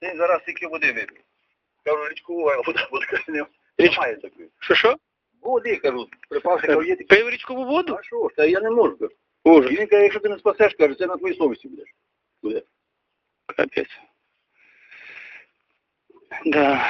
Ти зараз тільки води випив. Кажу, річкову, а вода, вода каже, не- Річ- немає такої. Що що? Води, кажу, припавши, кажу, є такі. Пив річкову воду? А що? Та я не можу. кажу. Боже. І він каже, якщо ти не спасеш, каже, це на твоїй совісті будеш. Буде. Капець. Да.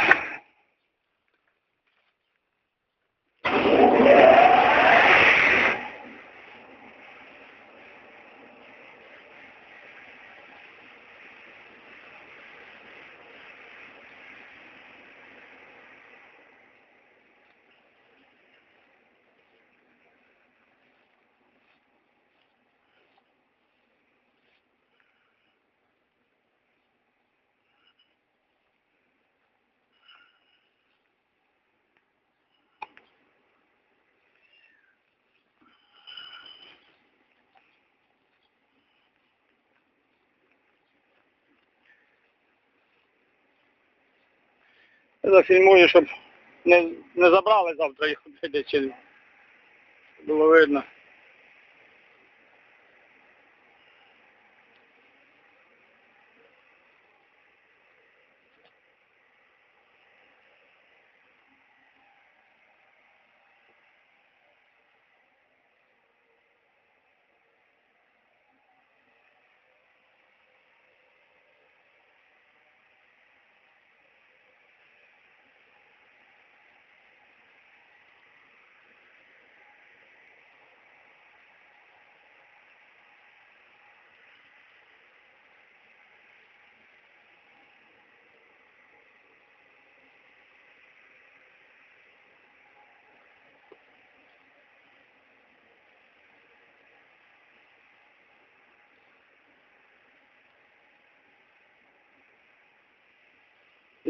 Зафільмую, щоб не, не забрали завтра їх десь було видно.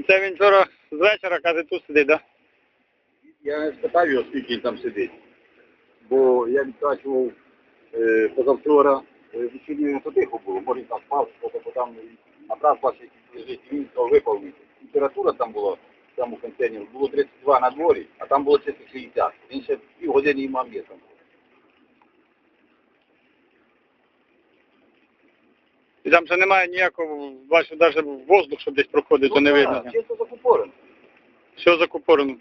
Це він вчора з вечора, каже, тут сидить, да? Я не спитав його, скільки він там сидить. Бо я відкачував е, позавчора, е, вечірньо то тихо було, може він там спав, поки там матрас бачив, який лежить, він то випав. Температура там була, там у контейнері, було 32 на дворі, а там було чисто 60. Він ще пів години і мав є там. І там ще немає ніякого, бачу, навіть воздух, щоб десь проходить, то не видно. так, Чисто закупорено. Все закупорено.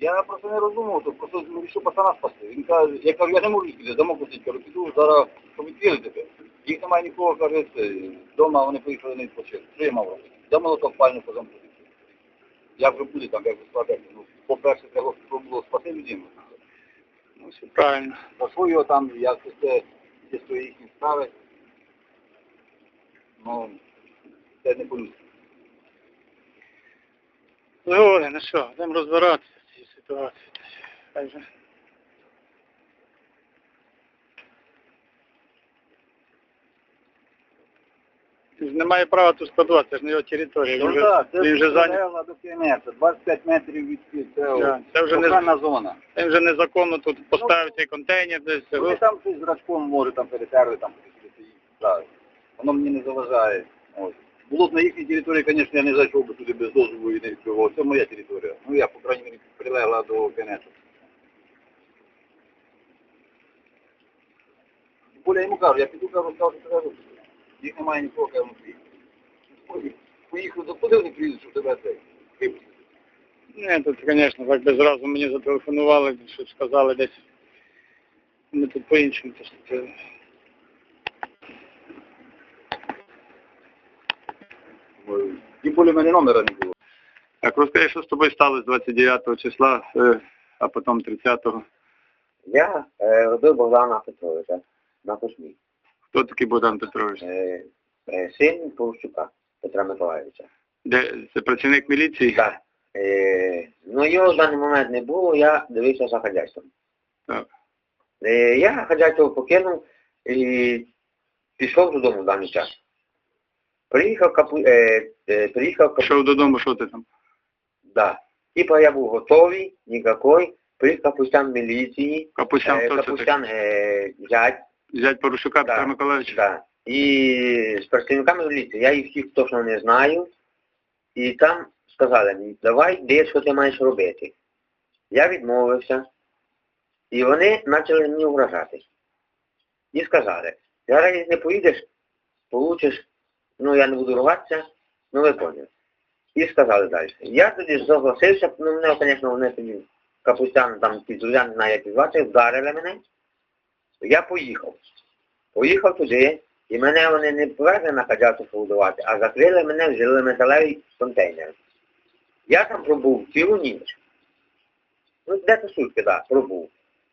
Я просто не розумів, то просто вирішив пацана спасти. Він каже, я кажу, я не можу їхати, замок посидіти, кажу, піду зараз, щоб відкрили тебе. Їх немає нікого, каже, це, вдома вони поїхали на відпочинок. Що я мав робити? Я молоток пальну по замку. Як вже буде там, як вже складати. Ну, по-перше, треба було спасти людину. Ну, все правильно. Що його там, як це, ці свої їхні справи. Ну, це не по-людськи. Згоден, ну що, будемо розбиратися з цією ситуацією. Він ж не має права тут складувати, це ж не його територія. Він Ну вже, так, це він вже дерева до кінця, 25 метрів від Да, це вже не- зона. Він вже незаконно тут поставив цей контейнер десь. Вони там щось з рачком може там перетерли, там так. Воно мені не заважає. Ось. Було б на їхній території, звісно, я не зайшов би туди без дозволу і не відкривав. Це моя територія. Ну я, по крайній мірі, прилегла до кінцю. Поля йому кажу, я піду кажу, скажу, що кажу. Їх немає нікого, кажу, внутрі. Поїхали до куди вони щоб тебе цей. випустити? Ні, тут, звісно, так би зразу мені зателефонували, щоб сказали десь. Ми тут по-іншому поступили. Тим більше в мене номера не було. Так, розкажи, що з тобою сталося 29 числа, е, а потім 30-го. Я е, робив Богдана Петровича на космі. Хто такий Богдан Петрович? Е, е, син Повщука Петра Миколаївича. Де це працівник міліції? Так. Е, ну його в даний момент не було, я дивився за хазяйством. Так. Е, я хазяйство покинув і пішов додому в даний час. Приїхав капу... е, е, приїхав капу... Пішов додому, що ти там? Да. Типа я був готовий, ніякий. Приїхав капустян міліції, Капустян, е, хто це капустян е, зять, Зять Порошука Да. Петра Миколаївича? Да. І з працівниками міліції, я їх всіх точно не знаю. І там сказали мені, давай де що ти маєш робити. Я відмовився. І вони почали мені вражати. І сказали, зараз не поїдеш, получиш ну я не буду ругатися, ну ви поняли. І сказали далі. Я тоді согласився, ну мене, звісно, вони тоді капустяни, там друзі, не знаю, як звати, вдарили мене. Я поїхав. Поїхав туди, і мене вони не повезли на хазяйство побудувати, а закрили мене, взяли металевий контейнер. Я там пробув цілу ніч. Ну, де-то сутки, так, пробув.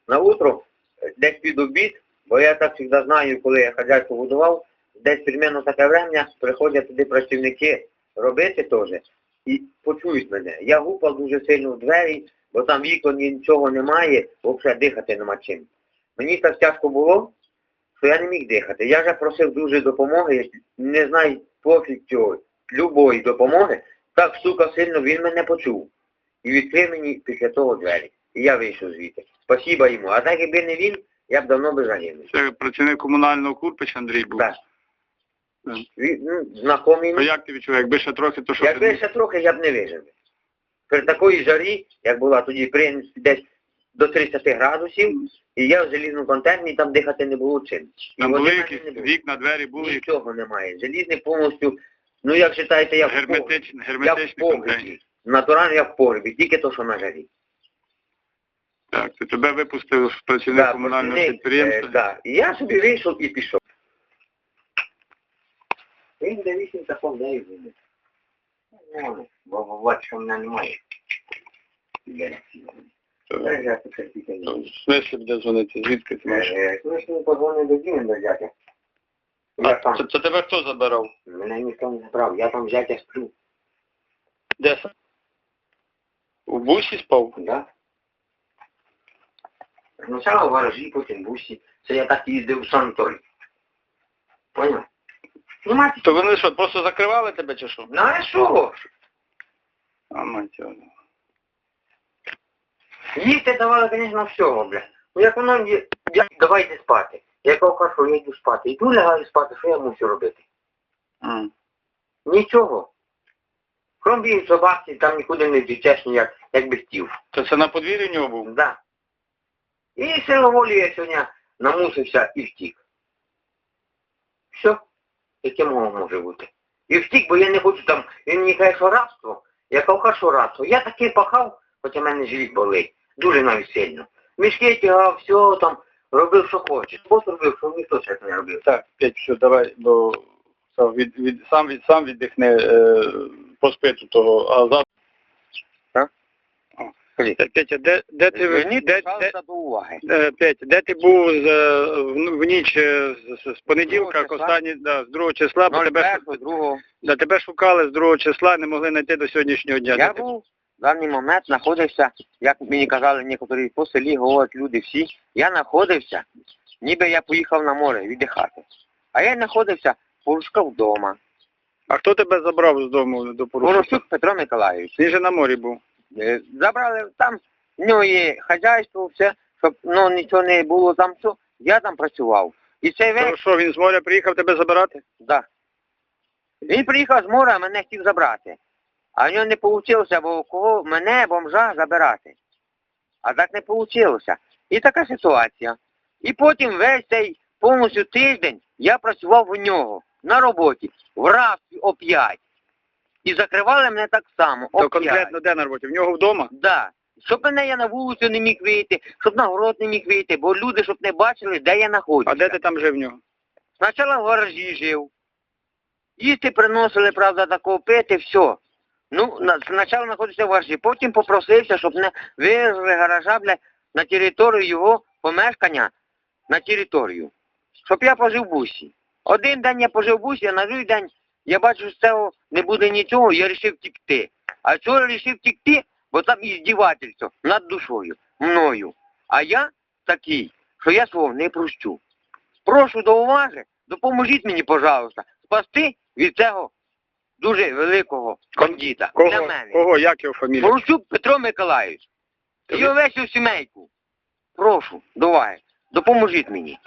На утро, е, десь під обід, бо я так завжди знаю, коли я хазяйство будував, десь примерно таке время приходять туди працівники робити теж. І почують мене. Я гупав дуже сильно в двері, бо там вікон нічого немає, взагалі дихати нема чим. Мені так тяжко було, що я не міг дихати. Я вже просив дуже допомоги, не знаю пофіг чого, любої допомоги. Так, сука, сильно він мене почув. І відкрив мені після того двері. І я вийшов звідти. Спасіба йому. А так якби не він, я б давно би загинув. Це працівник комунального Курпич Андрій був. Так. Ну, знакомий Ну як ти відчуваєш? Якби ще трохи, то що? Якби ще трохи, я б не вижив. При такої жарі, як була тоді, десь до 30 градусів, і я в залізному контейнері, там дихати не було чим. І Там води були в якісь не було. вікна, двері були, Нічого немає. Залізний повністю, ну як вважаєте, я в погребі. Я в герметичні контейнери. погребі. Натурально я в погребі, тільки то, що на жарі. Так, то тебе випустив працівник Да, комунального працівник, підприємства. е, да. І я собі вийшов і пішов. Він де вісім таком, де буде. Ну, бо бачиш, що мене немає. Я не В смислі буде дзвонити, звідки ти маєш? Ну, що він позвонив до Діни, до дяді. Я там, це, це тебе хто забирав? мене ніхто не забрав, я там зятя сплю. Де сам? У бусі спав? Да? Спочатку в гаражі, потім в бусі. Це я так їздив в санаторій. Поняв? Ну, мать, То вони що, просто закривали тебе чи що? ну а що? А мать його. Їсти давали, звісно, всього, бля. Ну як воно, є- я, давайте спати. Я кажу, що я йду спати. Йду лягаю спати, що я мушу робити? М. Нічого. Крім бігів собаці, там нікуди не втічеш ніяк, як би хотів. То це на подвір'ї в нього був? Да. І силоволі я сьогодні намусився і втік. Все. Яке мого може бути? І втік, бо я не хочу там, він мені каже, що рабство. Я кажу, що рабство. Я таки пахав, хоча в мене живіт болить. Дуже навіть сильно. Мішки тягав, все там, робив, що хочеш. Бот робив, що ніхто ще не робив. Так, Петь, все, давай, бо все, від, від, сам, від, сам віддихни е, по спиту того, а завтра... Так? О. Скажіть. Петя, Петя, де, де ти... Зверніть, де, де, пожалуйста, до уваги. Е, Петя, де ти був з, е, в, в ніч е, з, з понеділка, Другого числа? останні, да, з другого числа, бо тебе, 01, другого. да, тебе шукали з другого числа, не могли знайти до сьогоднішнього дня. Я Де ти був в даний момент знаходився, як мені казали некоторі по селі, говорять люди всі, я знаходився, ніби я поїхав на море віддихати. А я знаходився Порушка вдома. А хто тебе забрав з дому до порушення? Порушук Петро Миколаївич. Він же на морі був. Е, Забрали там, в нього є хазяйство, все, щоб ну, нічого не було там, все. Я там працював. І цей То вечір, що, він з моря приїхав тебе забирати? да. Він приїхав з моря, мене хотів забрати. А в нього не вийшло, бо кого мене, бомжа, забирати. А так не вийшло. І така ситуація. І потім весь цей повністю тиждень я працював у нього на роботі, в раз оп'ять. І закривали мене так само. То конкретно де на роботі? В нього вдома? Да. Щоб мене я на вулицю не міг вийти, щоб на город не міг вийти, бо люди, щоб не бачили, де я знаходжуся. А де ти там жив в нього? Спочатку в гаражі жив. Їсти приносили, правда, такого пити, все. Ну, спочатку знаходився в гаражі, потім попросився, щоб не вивезли гаража, бля, на територію його помешкання, на територію. Щоб я пожив в бусі. Один день я пожив в бусі, а на другий день я бачу, що з цього не буде нічого, я вирішив втікти. А чого вирішив втікти? Бо там іздівательство над душою, мною. А я такий, що я свого не прощу. Прошу до уваги, допоможіть мені, пожалуйста, спасти від цього дуже великого бандита. Для мене. Кого? Як його фамілія? Поручук Петро Миколаївич. І увесь у сімейку. Прошу, давай, допоможіть мені.